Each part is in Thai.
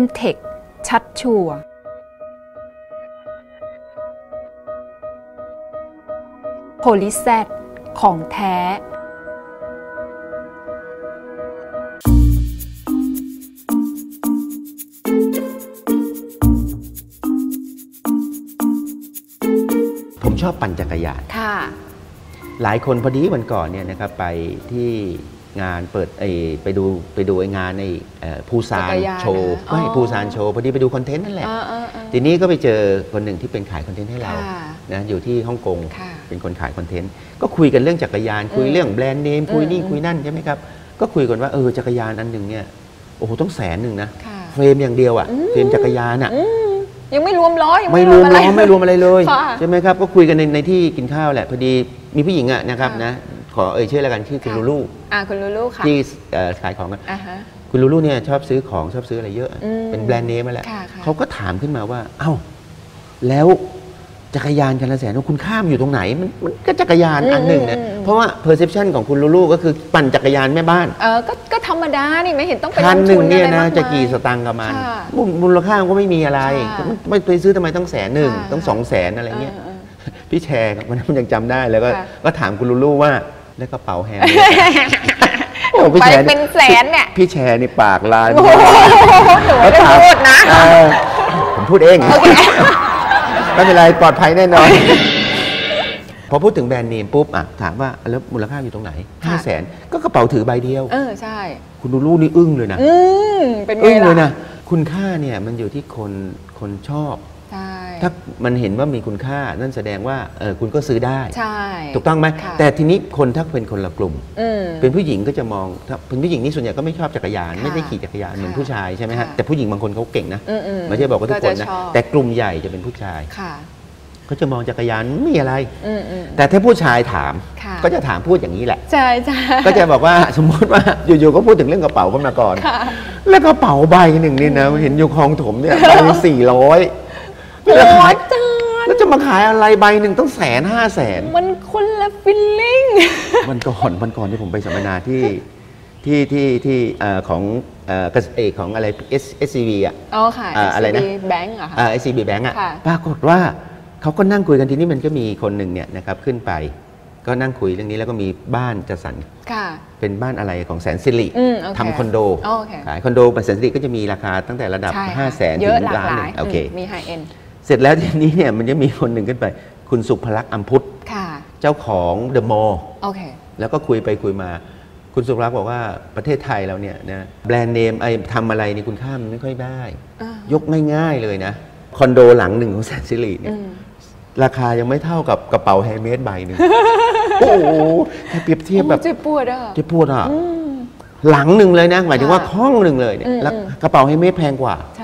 M-Tech ชัดชัวร์โพลิแซดของแท้ ผมชอบปั่นจักรยาน ค่ะ หลายคนพอดีวันก่อนเนี่ยนะครับไปที่ งานเปิดไอไปดูไปดูไองานในภูซานจักรยานโชว์อ๋อไม่ภูซานโชว์พอดีไปดูคอนเทนต์นั่นแหละอ่าอ่าอ่าทีนี้ก็ไปเจอคนหนึ่งที่เป็นขายคอนเทนต์ให้เราค่ะนะอยู่ที่ฮ่องกงค่ะเป็นคนขายคอนเทนต์ ก็คุยกันเรื่องจักรยาน คุยอืมเรื่องแบรนด์เนมคุยนี่อืมคุยนั่นใช่ไหมครับ ก็คุยกันว่าเออจักรยานอันหนึ่งเนี่ยโอ้โหต้องแสนหนึ่งนะค่ะเฟรมอย่างเดียวอะอืมเฟรมจักรยานอะอืมยังไม่รวมล้อยังไม่รวมอะล้อไม่รวมอะไรเลยค่ะใช่ไหมครับก็คุยกันในในที่กินข้าวแหละพอดีมีผู้หญิงอะนะครับค่ะนะ ขอเอ่ยชื่อแล้วกันชื่อคุณค่ะลูลูอ่าคุณลูลูค่ะที่เอ่อขายของกันอ่าฮะคุณลูลูเนี่ยชอบซื้อของชอบซื้ออะไรเยอะอืมเป็นแบรนด์เนมมาแหละค่ะค่ะเขาก็ถามขึ้นมาว่า เอ้า แล้วจักรยานคันละแสนคุณข้ามอยู่ตรงไหน มันมันก็จักรยานอันหนึ่งนะเพราะว่า perception ของคุณลูลูก็คือปั่นจักรยานแม่บ้านเออก็ก็ธรรมดานี่ไม่เห็นต้องไปคันลงหนึ่งทุเนี่ยอไรนะมากมายจะกี่สตางค์กับมันค่ะมูลมูลค่ามันก็ไม่มีอะไรค่ะมันไม่ไปซื้อทำไมต้องแสนหนึ่งค่ะต้องสองแสนอะไรเงี้ยเออเออพี่แชร์ครับวันนั้นผมยังจำได้แล้วก็ค่ะก็ถามคุณลูลูว่า แล้วกระเป๋าแฮมด์โอ้พี่ไปแชร์เป็นแสนเนี่ย พี่แชร์นี่ปากลายโอ้โหหนูไม่ได้พูดนะเออผมพูดเองไม่เป็นไรปลอดภัยแน่นอนพอพูดถึงแบรนด์เนมปุ๊บอะถามว่าแล้วมูลค่าอยู่ตรงไหนห้าแสนก็กระเป๋าถือใบเดียว เออใช่ คุณดูรูนี่อึ้งเลยนะ อืมเป็นไงอึ้งเลยล่ะนะ คุณค่าเนี่ยมันอยู่ที่คนคนชอบใช่ ถ้ามันเห็นว่ามีคุณค่านั่นแสดงว่าเออคุณก็ซื้อได้ ใช่ ถูกต้องไหมค่ะแต่ทีนี้คนถ้าเป็นคนละกลุ่ม อืม เป็นผู้หญิงก็จะมองถ้าเป็นผู้หญิงนี่ส่วนใหญ่ก็ไม่ชอบจักรยานค่ะไม่ได้ขี่จักรยานเหมือนค่ะผู้ชายใช่ไหมฮะค่ะแต่ผู้หญิงบางคนเขาเก่งนะอืมอืมไม่ใช่บอกว่าทุกคนนะก็จะชอบ แต่กลุ่มใหญ่จะเป็นผู้ชายค่ะ เขาจะมองจักรยานไม่มีอะไร อืมอืม แต่ถ้าผู้ชายถามค่ะ ก็จะถามพูดอย่างนี้แหละ ใช่ใช่ ก็จะบอกว่าสมมติว่าอยู่ๆก็พูดถึงเรื่องกระเป๋าขึ้นมาก่อน ค่ะแล้วกระเป๋าใบหนึ่งนี่นะ เห็นอยู่คลองถมเนี่ยใบสี่ร้อย โอ้ยจานแล้วจะมาขายอะไรใบหนึ่งต้องแสนห้าแสนมันคนละฟิลลิ่งวันก่อนวันก่อนที่ผมไปสัมมนาที่ที่ที่ที่เอ่อของเอ่อกระเอกของอะไร S S C V อะอ๋อค่ะอ่าอะไรนะแบงก์อะค่ะเอ่อ S C B Bank อะค่ะปรากฏว่าเขาก็นั่งคุยกันทีนี้มันก็มีคนหนึ่งเนี่ยนะครับขึ้นไป ก็นั่งคุยเรื่องนี้แล้วก็มีบ้านจัดสรรค่ะเป็นบ้านอะไรของแสนสิริอืมโอเคทำคอนโดโอเคขายคอนโดแสนสิริก็จะมีราคาตั้งแต่ระดับใช่5 0 0แสนเยถึอะงหลากล้านหหลานึ่ยงโอเคมมีไฮเอ็น เสร็จแล้วทีนี้เนี่ยมันจะมีคนหนึ่งขึ้นไป คุณสุภลักษณ์อัมพุทธค่ะเจ้าของเดอะมอลล์โอเคแล้วก็คุยไปคุยมา คุณสุภลักษณ์บอกว่าประเทศไทยเราเนี่ยนะแบรนด์เนมไอ้ทำอะไรนี่คุณค่ามันไม่ค่อยได้อ่ายยกง่ายๆเลยนะ คอนโดหลังหนึ่งของแสนสิริเนี่อืยมราคายังไม่เท่ากับกระเป๋าแฮร์เมดใบหนึ่งโอ้โหแค่เปรียบเทียบแบบโอ้เจ็บปวดอะเจะพูดอะอืมหลังหนึ่งเลยนะ หมายถึงว่าค่ะห้องหนึ่งเลยเนี่ยอืมแล้วอืมกระเป๋าแฮร์เมดแพงกว่าใช่ใช่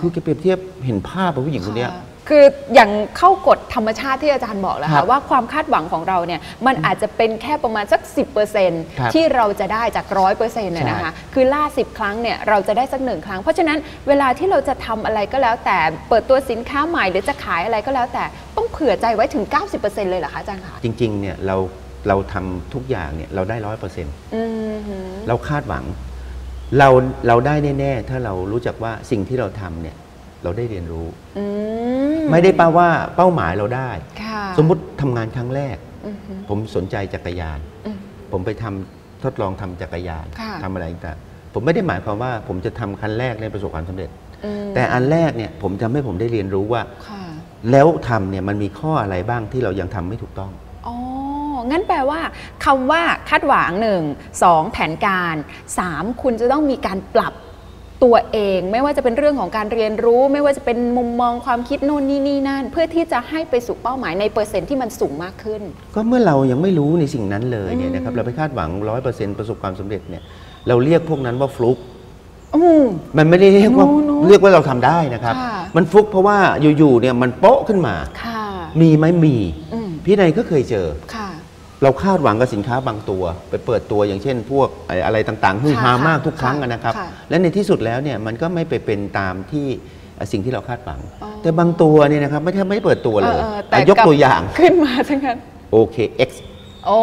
คือแกเปรียบเทียบเห็นภาพของผู้หญิงคนเนี้ยค่ะคืออย่างเข้ากฎธรรมชาติที่อาจารย์บอกแล้วครัค่ะบว่าความคาดหวังของเราเนี่ยมันอาจจะเป็นแค่ประมาณสักครับ10%ที่เราจะได้จากร้อยเปอร์เซ็นต์นะคะคือล่า 10 ครั้งเนี่ยเราจะได้สักหนึ่งครั้ง เพราะฉะนั้นเวลาที่เราจะทำอะไรก็แล้ว แต่เปิดตัวสินค้าใหม่หรือจะขายอะไรก็แล้ว แต่ต้องเผื่อใจไว้ถึง 90%เลยเหรอคะอาจารย์คะจริงๆเนี่ยเราเราทำทุกอย่างเนี่ยเราได้ร้อยเปอร์เซ็นต์อืมหือเราคาดหวัง เราเราได้แน่ๆถ้าเรารู้จักว่าสิ่งที่เราทำเนี่ยเราได้เรียนรู้ อืไม่ได้แปลว่าเป้าหมายเราได้ ค่ะสมมุติทำงานครั้งแรก อือหือผมสนใจจักรยาน อืมผมไปทำทดลองทำจักรยานค่ะ ทำอะไรต่างๆผมไม่ได้หมายความว่าผมจะทำคันแรกในประสบความสำเร็จ อืมแต่อันแรกเนี่ยผมทำให้ผมได้เรียนรู้ว่า ค่ะ แล้วทำเนี่ยมันมีข้ออะไรบ้างที่เรายังทำไม่ถูกต้องอ๋อ งั้นแปลว่าคำว่าคาดหวังหนึ่งสองแผนการสามคุณจะต้องมีการปรับตัวเองไม่ว่าจะเป็นเรื่องของการเรียนรู้ ไม่ว่าจะเป็นมุมมองความคิดนู่นนี่นี่นั่น เพื่อที่จะให้ไปสู่เป้าหมายในเปอร์เซ็นต์ที่มันสูงมากขึ้น ก็เมื่อเรายังไม่รู้ในสิ่งนั้นเลยเนี่ยอืมนะครับเราไปคาดหวังร้อยเปอร์เซ็นต์ประสบความสำเร็จเนี่ยเราเรียกพวกนั้นว่าฟลุกอืมมันไม่ได้เรียกว่าโน้โน้เรียกว่าเราทำได้นะครับค่ะมันฟลุกเพราะว่าอยู่ๆเนี่ยมันโป๊ะขึ้นมาค่ะมีไหมมีอืมพี่นายก็เคยเจอค่ะ เราคาดหวังกับสินค้าบางตัว ไปเปิดตัวอย่างเช่น พวกไอ้อะไรต่างๆฮือฮาค่ะมากทุกครั้งค่ะอะนะครับค่ะและในที่สุดแล้วเนี่ยมันก็ไม่ไปเป็นตามที่สิ่งที่เราคาดหวังอ๋อแต่บางตัวเนี่ยนะครับไม่ใช่ไม่ได้เปิดตัวเลยออแต่อะยกลับตัวอย่างขึ้นมาทั้งนั้น OKX โอ้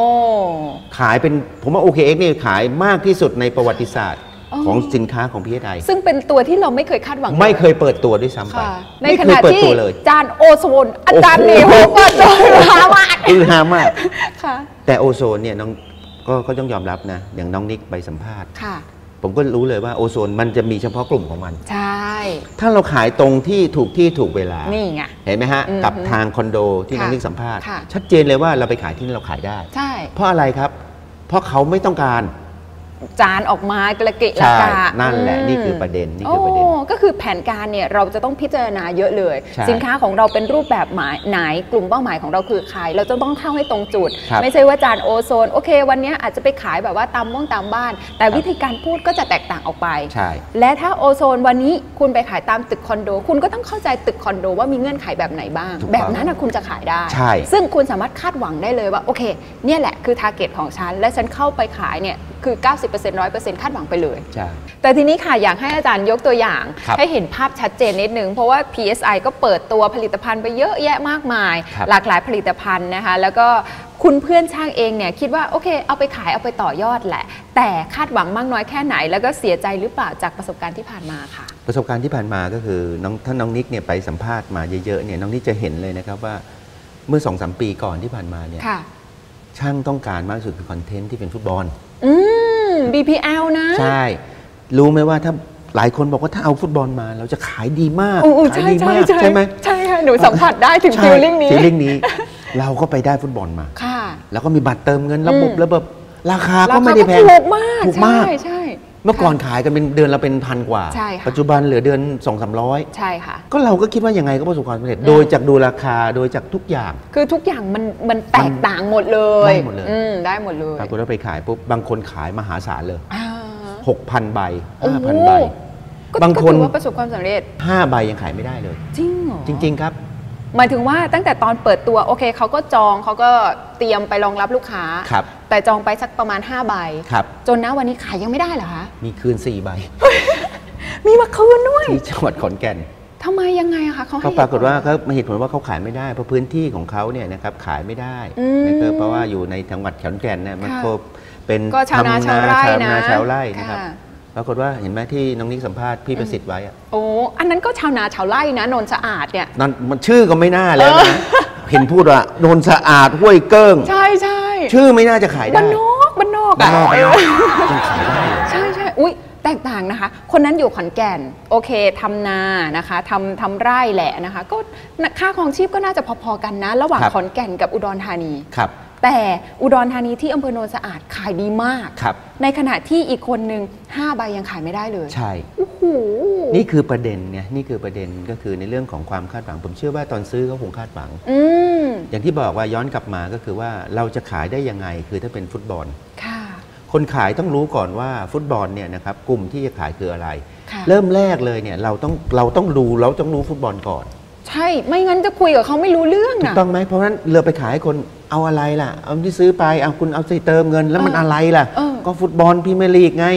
ขายเป็นผมว่า OKX นี่ขายมากที่สุดในประวัติศาสตร์อ๋อ ของสินค้าของ PSI ซึ่งเป็นตัวที่เราไม่เคยคาดหวัง ไม่เคยเปิดตัวด้วยซ้ำไปค่ะในไม่ขเคยณะเปิดที่ตัวเลยจานโอโซนอาจารย์โอ้เนโหวเปิดตัวหามากอือฮามากค่ะแต่โอโซนเนี่ยน้องก็ก็ต้องยอมรับนะ อย่างน้องนิกไปสัมภาษณ์ค่ะผมก็รู้เลยว่าโอโซนมันจะมีเฉพาะกลุ่มของมัน ใช่ ถ้าเราขายตรงที่ถูกที่ถูกเวลา นี่ไง เห็นไหมฮะอืมกับทางคอนโดที่น้องค่ะนิกสัมภาษณ์ค่ะชัดเจนเลยว่าเราไปขายที่นี่เราขายได้ ใช่ เพราะอะไรครับ เพราะเขาไม่ต้องการ จานออกมากระเกะใช่ละกะนั่นแหละมนี่คือประเด็นนี่คือประเด็นโก็คือแผนการเนี่ยเราจะต้องพิจารณาเยอะเลยใช่สินค้าของเราเป็นรูปแบบหมายไหนกลุ่มเป้าหมายของเราคือใครเราจะต้องเข้าให้ตรงจุดครับไม่ใช่ว่าจานโอโซนโอเค วันนี้อาจจะไปขายแบบว่าตามม่วงตามบ้าน แต่ครับวิธีการพูดก็จะแตกต่างออกไปใช่และถ้าโอโซนวันนี้คุณไปขายตามตึกคอนโด คุณก็ต้องเข้าใจตึกคอนโดว่ามีเงื่อนไขแบบไหนบ้างถูกต้องแบบนั้นนะคุณจะขายได้ใช่ซึ่งคุณสามารถคาดหวังได้เลยว่าโอเค เนี่ยแหละคือทาร์เก็ตของฉันและฉันเข้าไปขายเนี่ยคือ 90% 100%คาดหวังไปเลยใช่แต่ทีนี้ค่ะอยากให้อาจารย์ยกตัวอย่างครับให้เห็นภาพชัดเจนนิดนึง เพราะว่า PSI ก็เปิดตัวผลิตภัณฑ์ไปเยอะแยะมากมายครับหลากหลายผลิตภัณฑ์นะคะ แล้วก็คุณเพื่อนช่างเองเนี่ยคิดว่าโอเค เอาไปขายเอาไปต่อยอดแหละ แต่คาดหวังมากน้อยแค่ไหน แล้วก็เสียใจหรือเปล่าจากประสบการณ์ที่ผ่านมาค่ะ ประสบการณ์ที่ผ่านมาก็คือน้องถ้าน้องนิกเนี่ยไปสัมภาษณ์มาเยอะๆเนี่ยน้องนิกจะเห็นเลยนะครับว่าเมื่อสองสามปีก่อนที่ผ่านมาเนี่ยค่ะช่างต้องการมากที่สุดคือคอนเทนต์ที่เป็นฟุตบอล อืม BPL นะ ใช่ รู้ไหมว่าถ้าหลายคนบอกว่าถ้าเอาฟุตบอลมา เราจะขายดีมากโอ้โอ้ขายใช่ดีใช่มากใช่ใช่ไหมใช่ค่ะหนูสัมผัสได้ถึงใช่ฟีลลิ่งนี้ฟีลลิ่งนี้ เราก็ไปได้ฟุตบอลมาค่ะ แล้วก็มีบัตรเติมเงินระบบอืมระบบราคาราก็คาไม่ได้ก็แพงถูกมากถูกมากใช่ใช่ เมื่อก่อนขายกันเป็นเดือนละเป็นพันกว่า ใช่ค่ะ ปัจจุบันเหลือเดือนสองสามร้อยใช่ค่ะ ก็เราก็คิดว่ายังไงก็ประสบความสำเร็จ โดยจากดูราคาโดยจากทุกอย่าง คือทุกอย่างมันมันแตกต่างหมดเลยได้หมดเลย อืมได้หมดเลยปรากฏว่าไปขายปุ๊บบางคนขายมหาศาลเลยอ่า 6,000ใบโอ้โห 5,000ใบ ก็บางคน ก็ถือว่าประสบความสำเร็จ 5ใบยังขายไม่ได้เลย จริงเหรอ จริง ๆ ครับ หมายถึงว่าตั้งแต่ตอนเปิดตัวโอเคเขาก็จองเขาก็เตรียมไปรองรับลูกค้า ครับ แต่จองไปสักประมาณ 5 ใบ ครับ จนนะวันนี้ขายยังไม่ได้เหรอคะ มีคืน4ใบ มีมาคืนด้วยที่จังหวัดขอนแก่นทำไมยังไงอะคะเขาให้ก็ปรากฏว่าเหตุผลเขาเหตุผลว่าเขาขายไม่ได้ เพราะพื้นที่ของเขาเนี่ยนะครับขายไม่ได้อืมนะครับเพราะว่าอยู่ในจังหวัดขอนแก่นเนี่ยมันค่ะก็เป็นก็ชาวนาทำชาวไร่ชาวนานะชาวไร่นะครับค่ะ ปรากฏว่าเห็นไหมที่น้องนิกสัมภาษณ์พี่ประสิทธิ์ไว้อะโอ้อันนั้นก็ชาวนาชาวไร่นะนนท์สะอาดเนี่ยนั่นมันชื่อก็ไม่น่าแล้วนะเห็นพูดว่าโนนสะอาดห้วยเกิ้ง ใช่ใช่ชื่อไม่น่าจะขายได้บ้านนอกบ้านนอกบ้านนอกอะบ้านนอกยังขายได้เลยใช่ใช่อุ้ยแตกต่างนะคะ คนนั้นอยู่ขอนแก่น โอเคทำนานะคะทำทำไร่แหละนะคะ ก็ค่าครองชีพก็น่าจะพอๆกันนะ ระหว่างครับขอนแก่นกับอุดรธานีครับ แต่อุดรธานีที่อำเภอโนนสะอาดขายดีมาก ครับ ในขณะที่อีกคนนึง5ใบยังขายไม่ได้เลยใช่ โอ้โห นี่คือประเด็นไงนี่คือประเด็นก็คือในเรื่องของความคาดหวัง ผมเชื่อว่าตอนซื้อเขาคงคาดหวัง อืม อย่างที่บอกว่าย้อนกลับมาก็คือว่าเราจะขายได้ยังไงคือถ้าเป็นฟุตบอล ค่ะ คนขายต้องรู้ก่อนว่าฟุตบอลเนี่ยนะครับกลุ่มที่จะขายคืออะไร ค่ะ เริ่มแรกเลยเนี่ยเราต้องเราต้องรู้เราต้องรู้ฟุตบอลก่อน ใช่ไม่งั้นจะคุยกับเขาไม่รู้เรื่องถูกนะต้องไหมเพราะฉะนั้นเราไปขายให้คนเอาอะไรล่ะ เอาที่ซื้อไปเอาคุณเอาใส่เติมเงินแล้วมันเออออะไรล่ะ เออ ก็ฟุตบอลพรีเมียร์ลีกไง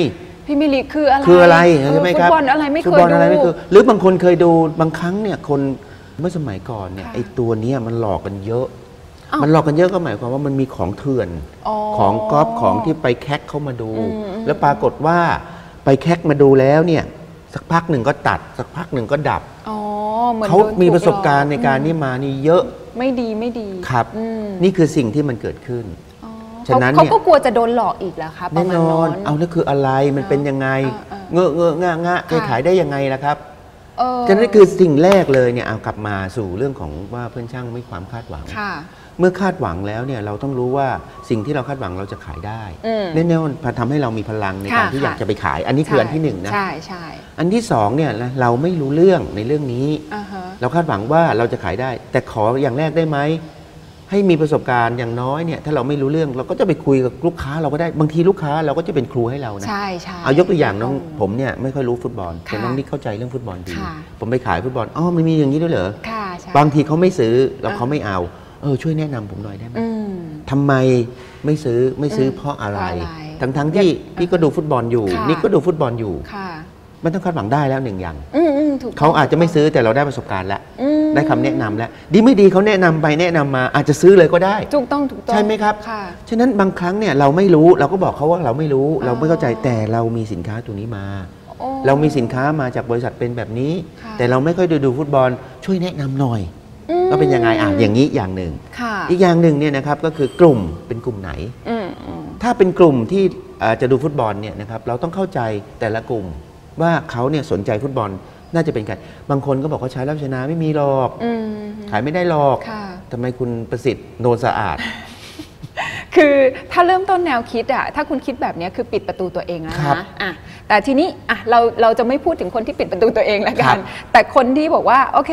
พี่มิลิคืออะไรคืออะไรเใช่ไหมครับฟุตบอลอะไรไม่เคฟุตยบอลดู อะไรไม่เคยหรือบางคนเคยดูบางครั้งเนี่ยคนเมื่อสมัยก่อนเนี่ยค่ะไอ้ตัวเนี้ยมันหลอกกันเยอะ อ้าวมันหลอกกันเยอะก็หมายความว่ามันมีของเถื่อนอ๋อของก๊อปของที่ไปแคคเข้ามาดูอืมอืม แล้วปรากฏว่าไปแคคมาดูแล้วเนี่ยสักพักหนึ่งก็ตัด สักพักหนึ่งก็ดับ อ๋อ เหมือนเขาโดนมีถูประสบการณ์หลในอการนี่มานี่เยอะไม่ดีไม่ดีครับอืมนี่คือสิ่งที่มันเกิดขึ้นอ๋อฉะนั้นเขาเนี่ยก็กลัวจะโดนหลอกอีกแล้วคะปแน่ระมาณนอนนั้นเอานั่นคืออะไรมันเป็นยังไงอ่าเงอะเงอะงะงะจะค่ะขายได้ยังไงล่ะครับเออฉะนั้นคือสิ่งแรกเลยเนี่ยเอากลับมาสู่เรื่องของว่าเพื่อนช่างไม่ความคาดหวังค่ะ เมื่อคาดหวังแล้วเนี่ยเราต้องรู้ว่าสิ่งที่เราคาดหวังเราจะขายได้อืมแน่นอนทำให้เรามีพลังในค่ะการที่ค่ะอยากจะไปขาย อันนี้คืออันที่หนึ่งนะใช่ใช่อันที่สองเนี่ยนะเราไม่รู้เรื่องในเรื่องนี้อ่าฮะเราคาดหวังว่าเราจะขายได้ แต่ขออย่างแรกได้ไหมให้มีประสบการณ์อย่างน้อยเนี่ยถ้าเราไม่รู้เรื่องเราก็จะไปคุยกับลูกค้าเราก็ได้บางทีลูกค้าเราก็จะเป็นครูให้เรานะใช่ใช่เอายกตัวอย่างน้องผมเนี่ยไม่ค่อยรู้ฟุตบอลแต่ค่ะน้องนี่เข้าใจเรื่องฟุตบอลดีค่ะผมไปขายฟุตบอลอ๋อมันมีอย่างนี้ด้วยเหรอค่ะใช่บางทีเขาไม่ซื้อแล้วอะเขาไม่เอา เออช่วยแนะนำผมหน่อยได้ไหมอืมทำไมไม่ซื้อไม่ซื้ออมเพราะอะไรเพราะอะไร ทั้งทั้งๆที่อยากพี่ก็ดูฟุตบอลอยู่ค่ะนี่ก็ดูฟุตบอลอยู่ค่ะมันต้องคาดหวังได้แล้วหนึ่งอย่างอืมอืมถูกเขาอาจจะไม่ซื้อแต่เราได้ประสบการณ์แล้วอืมได้คำแนะนำแล้ว ดีไม่ดีเขาแนะนำไปแนะนำมา อาจจะซื้อเลยก็ได้ถูกต้องถูกต้องใช่ไหมครับค่ะฉะนั้นบางครั้งเนี่ยเราไม่รู้เราก็บอกเขาว่าเราไม่รู้อ๋อเราไม่เข้าใจแต่เรามีสินค้าตัวนี้มาโอ้เรามีสินค้ามาจากบริษัทเป็นแบบนี้ค่ะแต่เราไม่ค่อยดูดูฟุตบอลช่วยแนะนำหน่อยอืม ก็เป็นยังไงอะอย่างนี้อย่างหนึ่งค่ะอีกอย่างหนึ่งเนี่ยนะครับก็คือกลุ่มเป็นกลุ่มไหนอืมอืมถ้าเป็นกลุ่มที่เอ่อจะดูฟุตบอลเนี่ยนะครับเราต้องเข้าใจแต่ละกลุ่มว่าเขาเนี่ยสนใจฟุตบอลน่าจะเป็นใครบางคนก็บอกเขาใช้รับชนะไม่มีหรอกอืมขายไม่ได้หรอกค่ะทำไมคุณประสิทธิ์โนนสะอาด คือถ้าเริ่มต้นแนวคิดอะถ้าคุณคิดแบบเนี้ยคือปิดประตูตัวเองแล้วครับนะอะแต่ทีนี้อะเราเราจะไม่พูดถึงคนที่ปิดประตูตัวเองแล้วคกัรันบแต่คนที่บอกว่าโอเค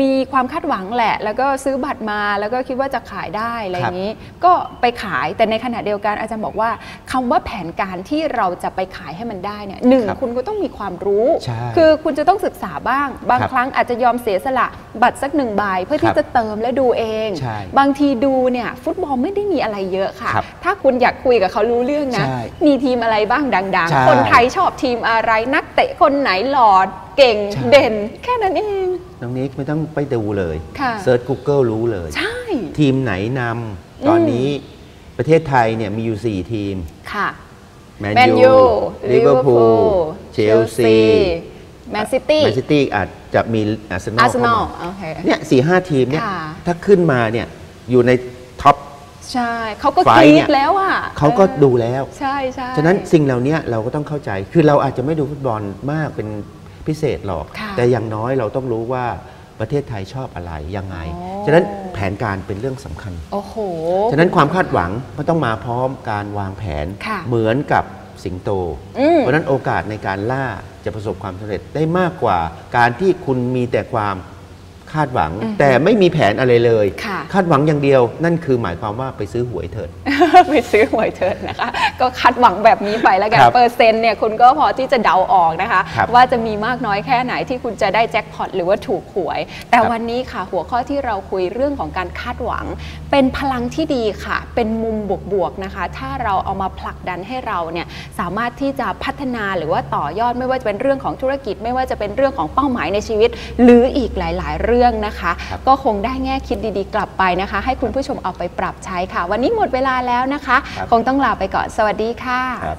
มีความคาดหวังแหละ แล้วก็ซื้อบัตรมาแล้วก็คิดว่าจะขายได้อะไรอย่างนี้ ก็ไปขายแต่ในขณะเดียวกันอาจารย์บอกว่าคำว่าแผนการที่เราจะไปขายให้มันได้เนี่ยหนึ่งครับคุณก็ต้องมีความรู้ใช่คือคุณจะต้องศึกษาบ้าง บางครับครั้งอาจจะยอมเสียสละบัตรสักหนึ่งใบเพื่อคที่รับจะเติมและดูเองใช่บางทีดูเนี่ยฟุตบอลไม่ได้มีอะไรเยอะค่ะครับถ้าคุณอยากคุยกับเขารู้เรื่องนะใช่มีทีมอะไรบ้างดังใช่ๆคนไทยชอบทีมอะไรนักเตะคนไหนหลอดเก่งใช่เด่น แค่นั้นเองน้องนิกไม่ต้องไปดูเลยค่ะเซิร์ช Google รู้เลย ใช่ ทีมไหนนำตอนนี้ประเทศไทยเนี่ยมีอยู่ 4 ทีม ค่ะแมนแมนยูยูลิเวอร์พูลเชลซีแมนซิตี้แมนซิตี้อาจจะมีอาร์เซนออาลร์เซนเข้าอลมาโอเคเนี่ยสี่ห้าทีมเนี่ยค่ะถ้าขึ้นมาเนี่ยอยู่ในท็อป ใช่เขาก็ไฟกรีเนี่ดย แล้วอะเขาก็ออดูแล้ว ใช่ใช่ฉะนั้นสิ่งเหล่านี้เราก็ต้องเข้าใจ คือเราอาจจะไม่ดูฟุตบอลมากเป็นพิเศษหรอก ค่ะแต่อย่างน้อยเราต้องรู้ว่าประเทศไทยชอบอะไรยังไง อ๋อ ฉะนั้นแผนการเป็นเรื่องสำคัญ โอ้โห ฉะนั้นความคาดหวังก็ต้องมาพร้อมการวางแผน ค่ะเหมือนกับสิงโต อืม เพราะฉะนั้นโอกาสในการล่าจะประสบความสำเร็จได้มากกว่า การที่คุณมีแต่ความ คาดหวัง แต่ไม่มีแผนอะไรเลยค่ะคาดหวังอย่างเดียว นั่นคือหมายความว่าไปซื้อหวยเถิด ไปซื้อหวยเถิดนะคะ ก็คาดหวังแบบนี้ไปแล้วกันครับเปอร์เซ็นต์เนี่ยคุณก็พอที่จะเดาออกนะคะครับว่าจะมีมากน้อยแค่ไหนที่คุณจะได้แจ็คพอตหรือว่าถูกหวย แต่ครับวันนี้ค่ะหัวข้อที่เราคุยเรื่องของการคาดหวัง เป็นพลังที่ดีค่ะ เป็นมุมบวกๆนะคะ ถ้าเราเอามาผลักดันให้เราเนี่ยสามารถที่จะพัฒนาหรือว่าต่อยอดไม่ว่าจะเป็นเรื่องของธุรกิจ ไม่ว่าจะเป็นเรื่องของเป้าหมายในชีวิต หรืออีกหลาย ๆ เรื่องนะคะครับก็คงได้แง่คิดดีๆ กลับไปนะคะ ให้คุณผู้ชมเอาไปปรับใช้ค่ะ วันนี้หมดเวลาแล้วนะคะครับคงต้องลาไปก่อนสวัสดีค่ะครับ